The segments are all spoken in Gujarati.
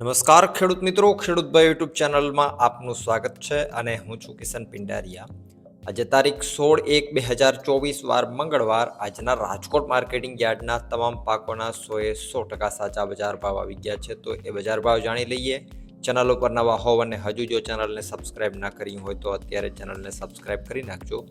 નમસ્કાર ખેડૂત મિત્રો, ખેડૂત ભાઈ યુટ્યુબ ચેનલમાં આપનું સ્વાગત છે અને હું છું કિશન પિંડારિયા. આજે તારીખ સોળ એક બે હજાર ચોવીસ વાર મંગળવાર આજના રાજકોટ માર્કેટિંગ યાર્ડના તમામ પાકોના સોએ સો ટકા સાચા બજાર ભાવ આવી ગયા છે. તો એ બજાર ભાવ જાણી લઈએ. ચેનલ ઉપર નવા હોવ અને હજુ જો ચેનલને સબસ્ક્રાઇબ ના કરી હોય તો અત્યારે ચેનલને સબસ્ક્રાઇબ કરી નાખજો.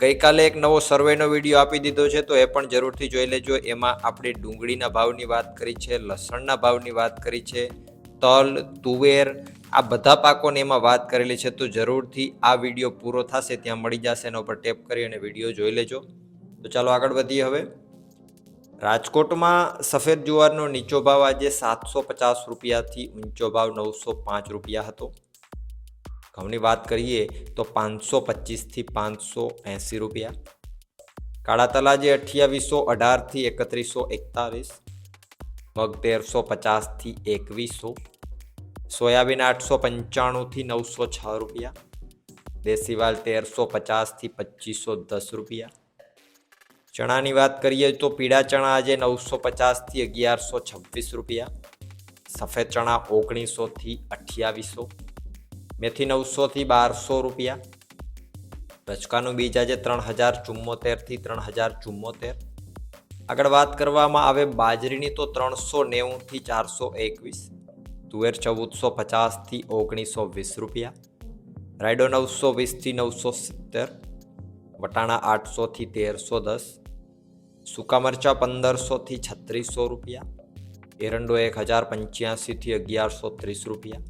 ગઈકાલે એક નવો સર્વેનો વીડિયો આપી દીધો છે, તો એ પણ જરૂરથી જોઈ લેજો. એમાં આપણે ડુંગળીના ભાવની વાત કરી છે, લસણના ભાવની વાત કરી છે તલ, તુવેર, આ બધા પાકોને એમાં વાત કરેલી છે તો જરૂરથી આ વીડિયો પૂરો થશે, ત્યાં મળી જશે, એના ઉપર ટેપ કરી અને વીડિયો જોઈ લેજો. તો ચાલો આગળ વધીએ હવે. રાજકોટમાં સફેદ જુવારનો નીચો ભાવ આજે સાતસો પચાસ રૂપિયાથી ઊંચો ભાવ નવસો પાંચ રૂપિયા હતો. ઘઉંની વાત કરીએ તો પાંચસો પચીસથી પાંચસો એંસી રૂપિયા. કાળા તલાજે અઠ્યાવીસો અઢારથી એકત્રીસો એકતાલીસ. મગ તેરસો પચાસથી એકવીસો. સોયાબીન આઠસો પંચાણુંથી નવસો છ રૂપિયા. દેશીવાલ તેરસો પચાસથી પચીસો દસ રૂપિયા. ચણાની વાત કરીએ તો પીળા ચણા આજે નવસો પચાસથી અગિયારસો છવ્વીસ રૂપિયા. સફેદ ચણા ઓગણીસોથી અઠ્યાવીસો. મેથી નવસોથી બારસો રૂપિયા. રચકાનું બીજ આજે ત્રણ હજાર ચુમ્મોતેરથી ત્રણ હજાર ચુમ્મોતેર. આગળ વાત કરવામાં આવે બાજરીની તો ત્રણસો નેવુંથી ચારસો એકવીસ. તુવેર ચૌદસો પચાસથી ઓગણીસો વીસ રૂપિયા. રાયડો નવસો વીસથી નવસો સિત્તેર. વટાણા આઠસોથી તેરસો દસ. સૂકા મરચાં પંદરસોથી છત્રીસો રૂપિયા. એરંડો એક હજાર પંચ્યાસીથી અગિયારસો ત્રીસ રૂપિયા.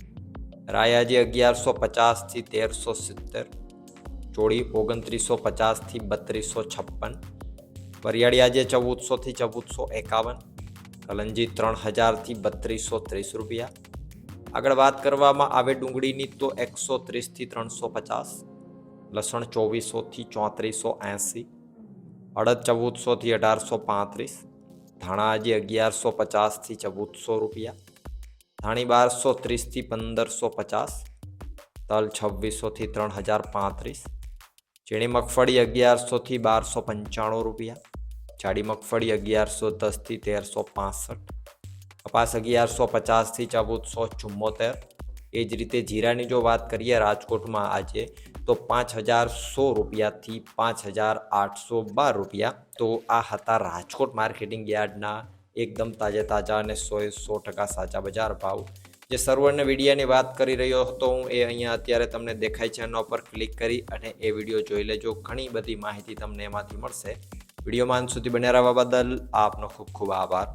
રાયાજી અગિયારસો પચાસથી તેરસો સિત્તેર. ચોળી ઓગણત્રીસો પચાસથી બત્રીસો છપ્પન. વરિયાળીયાજે ચૌદસોથી ચૌદસો એકાવન. કલંજી ત્રણ હજારથી બત્રીસો ત્રીસ રૂપિયા. આગળ વાત કરવામાં આવે ડુંગળીની તો એકસો ત્રીસથી ત્રણસો પચાસ, લસણ ચોવીસોથી ચોત્રીસો એંસી અડદ ચૌદસોથી અઢારસો પાંત્રીસ, ધાણા આજે અગિયારસો પચાસથી ચૌદસો રૂપિયા, ધાણી બારસો ત્રીસથી પંદરસો પચાસ, તલ છવ્વીસોથી ત્રણ હજાર પાંત્રીસ, ઝીણી મગફળી અગિયારસોથી બારસો પંચાણું રૂપિયા, જાડી મગફળી અગિયારસો દસથી તેરસો પાસઠ કપાસ અગિયારસો પચાસથી ચૌદસો ચુમ્મોતેર. એ જ રીતે જીરાની જો વાત કરીએ રાજકોટમાં આજે, તો પાંચ હજાર સો રૂપિયાથી પાંચ હજાર આઠસો બાર રૂપિયા. તો આ હતા રાજકોટ માર્કેટિંગ યાર્ડના એકદમ તાજે તાજા અને સોએ સો ટકા સાચા બજાર ભાવ. જે સર્વરને વિડીયાની વાત કરી રહ્યો હતો હું, એ અહીંયા અત્યારે તમને દેખાય છે. એના ઉપર ક્લિક કરી અને એ વીડિયો જોઈ લેજો. ઘણી બધી માહિતી તમને એમાંથી મળશે. વિડીયોમાં અંત સુધી બન્યા રહેવા બદલ આપનો ખૂબ ખૂબ આભાર.